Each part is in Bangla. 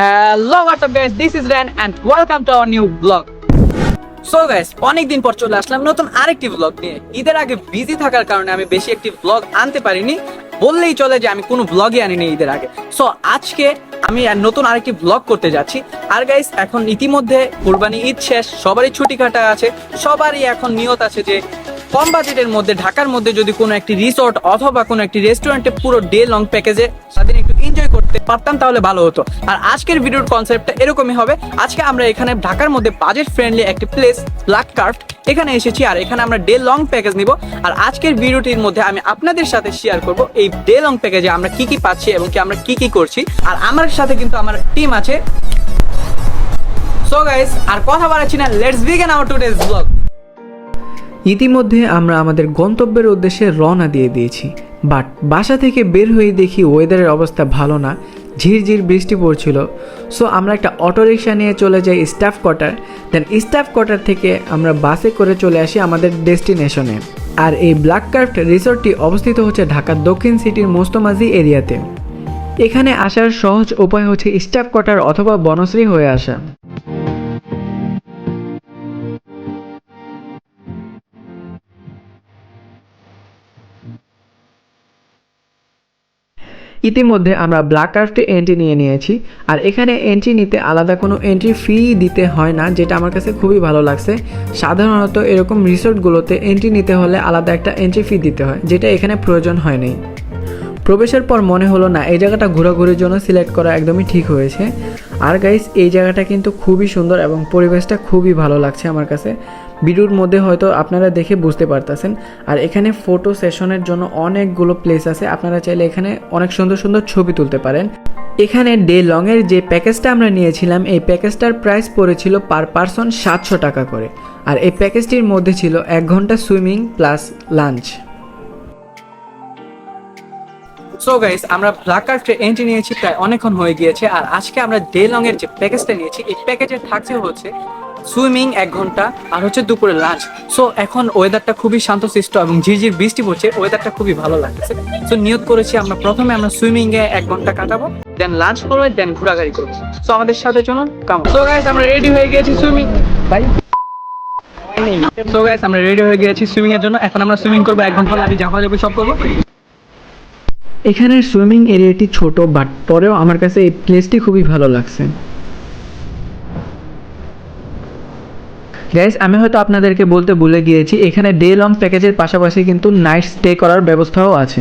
Hello WhatsApp guys this is Ran and welcome to our new blog so guys অনেকদিন পর চলে আসলাম নতুন আরেকটি ব্লগ নিয়ে। ঈদের আগে বিজি থাকার কারণে আমি বেশি একটি ব্লগ আনতে পারিনি। বললেই চলে যে আমি কোনো ব্লগই আনিনি ঈদের আগে। সো আজকে আমি নতুন আরেকটি ব্লগ করতে যাচ্ছি। আর গাইস এখন ইতিমধ্যে কুরবানি ঈদ শেষ, সবারই ছুটি কাটা আছে, সবারই এখন নিয়ত আছে যে কম বাজেটের মধ্যে, ঢাকার মধ্যে যদি কোনো একটি রিসোর্ট অথবা কোনো একটি রেস্টুরেন্টে পুরো ডে লং প্যাকেজে সারাদিন একটু এনজয় করতে পারতাম, তাহলে ভালো হতো। আর আজকের ভিডিওর কনসেপ্টটা এরকমই হবে। আজকে আমরা এখানে ঢাকার মধ্যে বাজেট ফ্রেন্ডলি একটি প্লেস ব্ল্যাক কার্ফট এখানে এসেছি আর এখানে আমরা ডে লং প্যাকেজ নিব। আর আজকের ভিডিওটির মধ্যে আমি আপনাদের সাথে শেয়ার করব এই ডে লং প্যাকেজে আমরা কি কি পাচ্ছি এবং কি আমরা কি কি করছি। আর আমার সাথে কিন্তু আমার টিম আছে। সো গাইস আর কথা বাড়াচ্ছি না let's begin our today's blog ইতিমধ্যে আমরা আমাদের গন্তব্যের উদ্দেশ্যে রওনা দিয়ে দিয়েছি। বাট বাসা থেকে বের হয়ে দেখি ওয়েদারের অবস্থা ভালো না, ঝিরঝির বৃষ্টি পড়ছিল। সো আমরা একটা অটোরিকশা নিয়ে চলে যাই staff quarter. Then staff quarter থেকে আমরা বাসে করে চলে আসি আমাদের ডেস্টিনেশনে। আর এই ব্ল্যাক কার্ফট রিসোর্টটি অবস্থিত হচ্ছে ঢাকার দক্ষিণ সিটির মোস্তমাজি এরিয়াতে। এখানে আসার সহজ উপায় হচ্ছে স্টাফ কোয়ার্টার অথবা বনশ্রী হয়ে আসা। ইতিমধ্যে আমরা ব্ল্যাক কার্ফটে এন্ট্রি নিয়ে নিয়েছি। আর এখানে এন্ট্রি নিতে আলাদা কোনো এন্ট্রি ফি দিতে হয় না, যেটা আমার কাছে খুবই ভালো লাগছে। সাধারণত এরকম রিসোর্টগুলোতে এন্ট্রি নিতে হলে আলাদা একটা এন্ট্রি ফি দিতে হয়, যেটা এখানে প্রয়োজন হয়নি প্রবেশের পর মনে হলো, না, এই জায়গাটা ঘোরাঘুরির জন্য সিলেক্ট করা একদমই ঠিক হয়েছে। আর গাইস এই জায়গাটা কিন্তু খুবই সুন্দর এবং পরিবেশটা খুবই ভালো লাগছে আমার কাছে। ভিডিওর মধ্যে হয়তো আপনারা দেখে বুঝতে পারতেছেন। আর এখানে ফটো সেশনের জন্য অনেকগুলো প্লেস আছে। আপনারা চাইলে এখানে অনেক সুন্দর সুন্দর ছবি তুলতে পারেন। এখানে ডে লংয়ের যে প্যাকেজটা আমরা নিয়েছিলাম, এই প্যাকেজটার প্রাইস পড়েছিল পার পারসন সাতশো টাকা করে। আর এই প্যাকেজটির মধ্যে ছিল এক ঘণ্টা swimming plus lunch so guys আমরা এন্ট্রি নিয়েছি, প্রায় অনেকক্ষণ হয়ে গিয়েছে। আর আজকে আমরা ডে লং এর যে প্যাকেজটা নিয়েছি, এই প্যাকেজে থাকছে হচ্ছে সুইমিং এক ঘণ্টা, আর হচ্ছে দুপুরে লাঞ্চ। সো এখন ওয়েদারটা খুবই শান্তশিষ্ট এবং ঝিরঝির বৃষ্টি পড়ছে ওয়েদারটা খুবই ভালো লাগছে সো নিয়ত করেছি আমরা প্রথমে আমরা সুইমিং এ এক ঘণ্টা কাটাবো দেন লাঞ্চ করব দেন ঘোরাঘুরি করব। সো আমাদের সাথে চলুন কামন সো গাইস আমরা রেডি হয়ে গিয়েছি সুইমিং। বাই সো গাইস আমরা রেডি হয়ে গিয়েছি সুইমিং এর জন্য। এখন আমরা সুইমিং করব এক ঘণ্টা লাগে যা যাবে সব করব। এখানের সুইমিং এরিয়াটি ছোট বাট পরেও আমার কাছে এই প্লেসটি খুবই ভালো লাগছে। গাইস আমি হয়তো আপনাদেরকে বলতে ভুলে গিয়েছি, এখানে ডে লং প্যাকেজের পাশাপাশি কিন্তু নাইট স্টে করার ব্যবস্থাও আছে।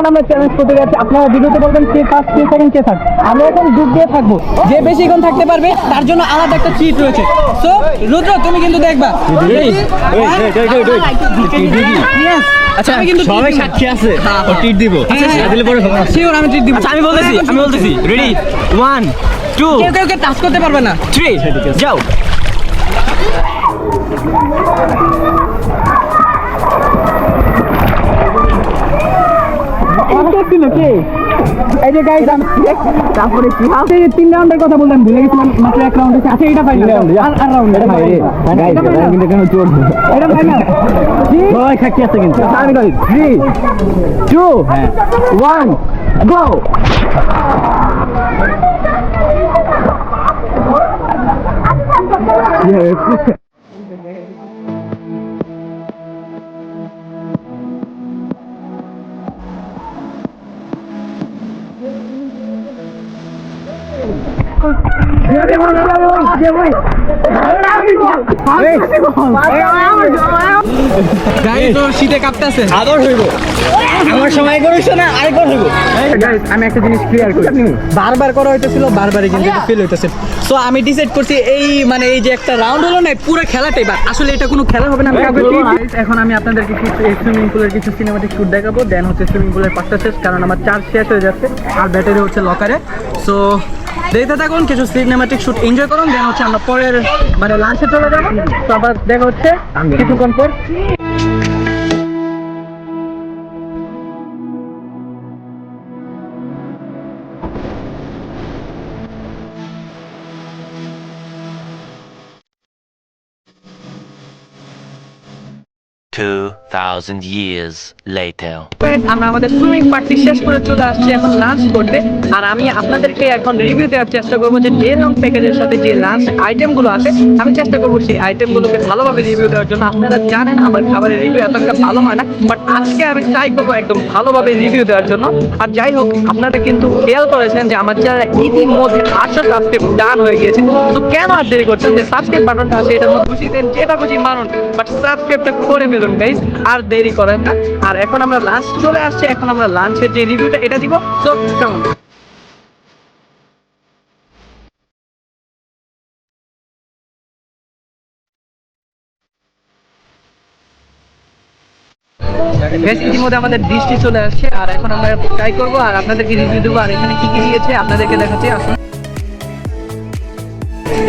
এখন আমরা চ্যালেঞ্জ করতে যাচ্ছি। আপনারা ভিডিওতে বলবেন কে ফার্স্ট কে সেকেন্ড কে থার্ড আমরা এখন ডুব দিয়ে থাকব। যে বেশিক্ষণ থাকতে পারবে তার জন্য আলাদা একটা চিট রয়েছে। তো রুদ্র তুমি কিন্তু দেখবা। আচ্ছা আমি কিন্তু সবাই সাক্ষী আছে। ও টিট দিব। হ্যাঁ, হ্যাঁ। দিলে পরে হবে। আমি ট্রিট দিব। আচ্ছা আমি বলতেছি আমি বলতেছি। রেডি ওয়ান টু কেউ কেউ টাচ করতে পারবে না। থ্রি যাও। ছিল কে এই যে গাইস তারপরে কি আছে তিন রাউন্ডের কথা বললাম ভুলে গেছিলাম মাত্র এক রাউন্ড আছে আচ্ছা এটা ফাইনাল আর আর রাউন্ড এটা ফাইনাল কিন্তু কেন চোর এটা ফাইনাল সবাই সাক্ষী আছে কিন্তু। আমি কই 3 2 1 গো গাইস আমি একটা জিনিস ক্লিয়ার করি বারবার করা হইতেছিল বারবারই কিন্তু ফিল হইতেছে তো আমি ডিসাইড করছি এই মানে এই যে একটা রাউন্ড হলো না পুরো খেলাটাই বা আসলে এটা কোনো খেলা হবে না এখন আমি আপনাদেরকে কিছু সুইমিং পুলের কিছু সিনেমাটিক শুট দেখাবো দেন হচ্ছে সুইমিং পুলের পাঁচটা শেষ কারণ আমার চার্জ শেষ হয়ে যাচ্ছে আর ব্যাটারি হচ্ছে লকারে সো দেখতে থাকুন, কিছু সিনেমাটিক শুট এনজয় করুন। দেন হচ্ছে আমরা পরের মানে লাঞ্চে চলে যাব। তো আবার দেখা হচ্ছে কিছুক্ষণ পর। Two thousand years later. আমরা আমাদের সুইমিং পার্টি শেষ করে চলে আসছি এখন লাঞ্চ করতে। আর আমি আপনাদেরকে এখন রিভিউ দেওয়ার চেষ্টা করব যে ডে লং প্যাকেজের সাথে যে লাঞ্চ আইটেমগুলো আছে, আমি চেষ্টা করব সেই আইটেম গুলোকে ভালোভাবে রিভিউ দেওয়ার জন্য। আপনারা জানেন আমার খাবারের রিভিউ এত একটা ভালো হয় না বাট আজকে আমি ট্রাই করব একদম ভালোভাবে রিভিউ দেওয়ার জন্য। আর যাই হোক, আপনারা কিন্তু খেয়াল করেছেন যে আমার চ্যানেলে ইতিমধ্যে আটশো সাবস্ক্রাইব ডান হয়ে গিয়েছে। তো কেন আর দেরি করছেন? যে সাবস্ক্রাইব বাটনটা আছে মধ্যে খুশি দেন, যেটা খুশি মারুন বাট সাবস্ক্রাইবটা করে ফেলুন গাইজ আর দেরি করেন না। আর এখন আমরা লাঞ্চ চলে আসছে, এখন আমরা লাঞ্চের যে রিভিউটা এটা দিব। তো কেমন ইতিমধ্যে আমাদের ডিশটি চলে আসছে, আর এখন আমরা ট্রাই করব, আর আপনাদেরকে রিভিউ দেবো, আর এখানে কি কি দিয়েছে, আপনাদেরকে দেখাচ্ছি, আসুন।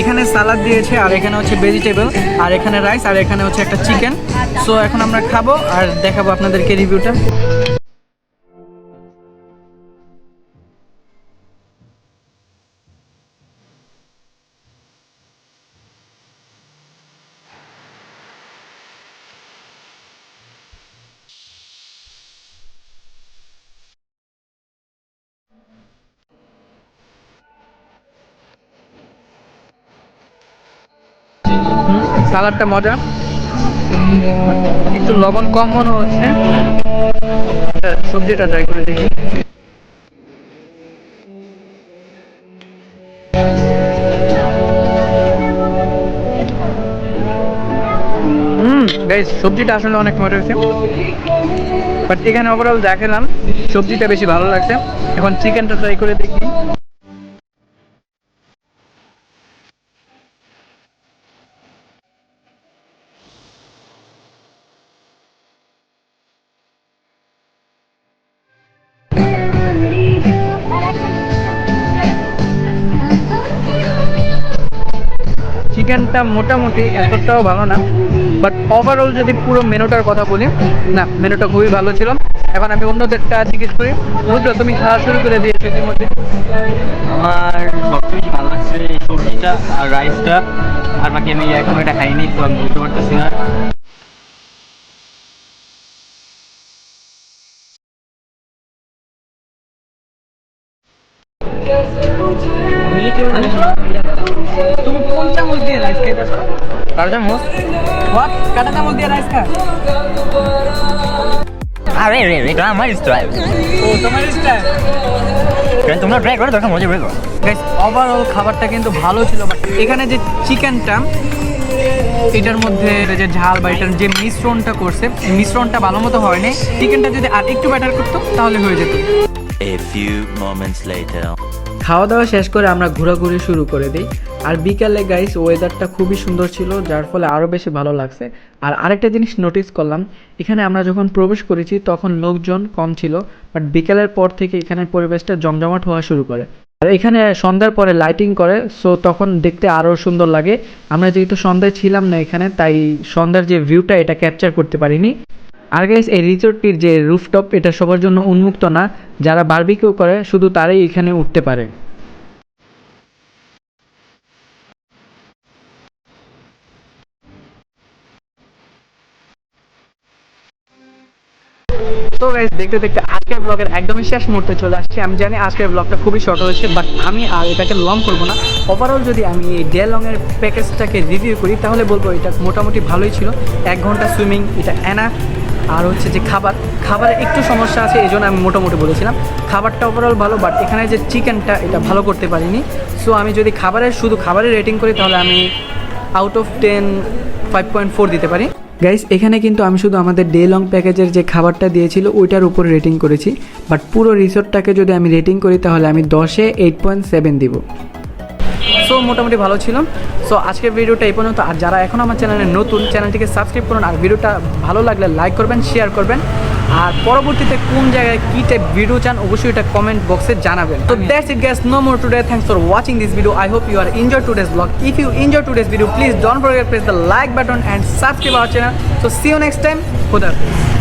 এখানে সালাদ দিয়েছে, আর এখানে হচ্ছে ভেজিটেবল আর এখানে রাইস আর এখানে হচ্ছে একটা চিকেন সো এখন আমরা খাব আর দেখাবো আপনাদেরকে রিভিউটা সালাদটা মজা। একটু লবণ কম মনে হচ্ছে। সবজিটা ট্রাই করে দেখি। সবজিটা আসলে অনেক মজা হয়েছে। বাট এখানে ওভারঅল দেখালাম, সবজিটা বেশি ভালো লাগছে। এখন চিকেনটা ট্রাই করে দেখি। চিকেনটা মোটামুটি এতটাও ভালো না বাট ওভারঅল যদি পুরো মেনুটার কথা বলি, না মেনুটা খুবই ভালো ছিল। এখন আমি অন্যদেরটা জিজ্ঞেস করি। বুঝলো তুমি খাওয়া শুরু করে দিয়েছ ইতিমধ্যে। আমার সবচেয়ে বেশি ভালো লাগছে সবজিটা আর রাইসটা আর বাকি আমি এখন এটা খাইনি তো আমি বুঝতে পারতেছি না। ও তোমার ট্রাই করো তখন মজা পেয়ে গাইস ওভারঅল খাবারটা কিন্তু ভালো ছিল বাট এখানে যে চিকেনটা এটার মধ্যে যে ঝাল বা এটার যে মিশ্রণটা করছে মিশ্রণটা ভালো মতো হয়নি। চিকেনটা যদি আর একটু ব্যাটার করতো তাহলে হয়ে যেত। A few moments later. খাওয়া দাওয়া শেষ করে আমরা ঘোরাঘুরি শুরু করে দিই। আর বিকালে গাইস ওয়েদারটা খুবই সুন্দর ছিল, যার ফলে আরও বেশি ভালো লাগছে। আর আরেকটা জিনিস নোটিস করলাম, এখানে আমরা যখন প্রবেশ করেছি, তখন লোকজন কম ছিল বাট বিকালের পর থেকে এখানের পরিবেশটা জমজমাট হওয়া শুরু করে। আর এখানে সন্ধ্যার পরে লাইটিং করে সো তখন দেখতে আরও সুন্দর লাগে। আমরা যেহেতু সন্ধ্যায় ছিলাম না এখানে, তাই সন্ধ্যার যে ভিউটা এটা ক্যাপচার করতে পারিনি। আর গাইস এই রিসোর্টটির যে রুফটপ এটা সবার জন্য উন্মুক্ত না। যারা বারবিকিউ করে, শুধু তারাই এখানে উঠতে পারে। তো গাইজ দেখতে দেখতে আজকের ব্লগের একদমই শেষ মুহূর্তে চলে আসছি। আমি জানি আজকের ব্লগটা খুবই শর্ট হয়েছে বাট আমি আর এটাকে লং করব না। ওভারঅল যদি আমি এই ডে লংয়ের প্যাকেজটাকে রিভিউ করি, তাহলে বলব এটা মোটামুটি ভালোই ছিল। এক ঘণ্টা সুইমিং এটা এনা আর হচ্ছে যে খাবার, খাবারে একটু সমস্যা আছে এই জন্য আমি মোটামুটি বলেছিলাম। খাবারটা ওভারঅল ভালো বাট এখানে যে চিকেনটা এটা ভালো করতে পারিনি। সো আমি যদি খাবারের, শুধু খাবারের রেটিং করি, তাহলে আমি out of ten five point four দিতে পারি। গাইস এখানে কিন্তু আমি শুধু আমাদের ডে লং প্যাকেজের যে খাবারটা দিয়েছিল, ওইটার উপর রেটিং করেছি। বাট পুরো রিসোর্টটাকে যদি আমি রেটিং করি, তাহলে আমি দশে এইট পয়েন্ট সেভেন দিব। সো মোটামুটি ভালো ছিল সো আজকের ভিডিওটা এই পর্যন্ত। আর যারা এখন আমার চ্যানেলে নতুন, চ্যানেলটিকে সাবস্ক্রাইব করুন আর ভিডিওটা ভালো লাগলে লাইক করবেন, শেয়ার করবেন। আর পরবর্তীতে কোন জায়গায় কি টাইপ ভিডিও চান, অবশ্যই এটা কমেন্ট বক্সে জানাবেন। তো that's it guys no more today thanks for watching this video I hope you are enjoy today's blog if you enjoy today's video please don't forget press the like button and subscribe our channel so see you next time খুদা হাফেজ।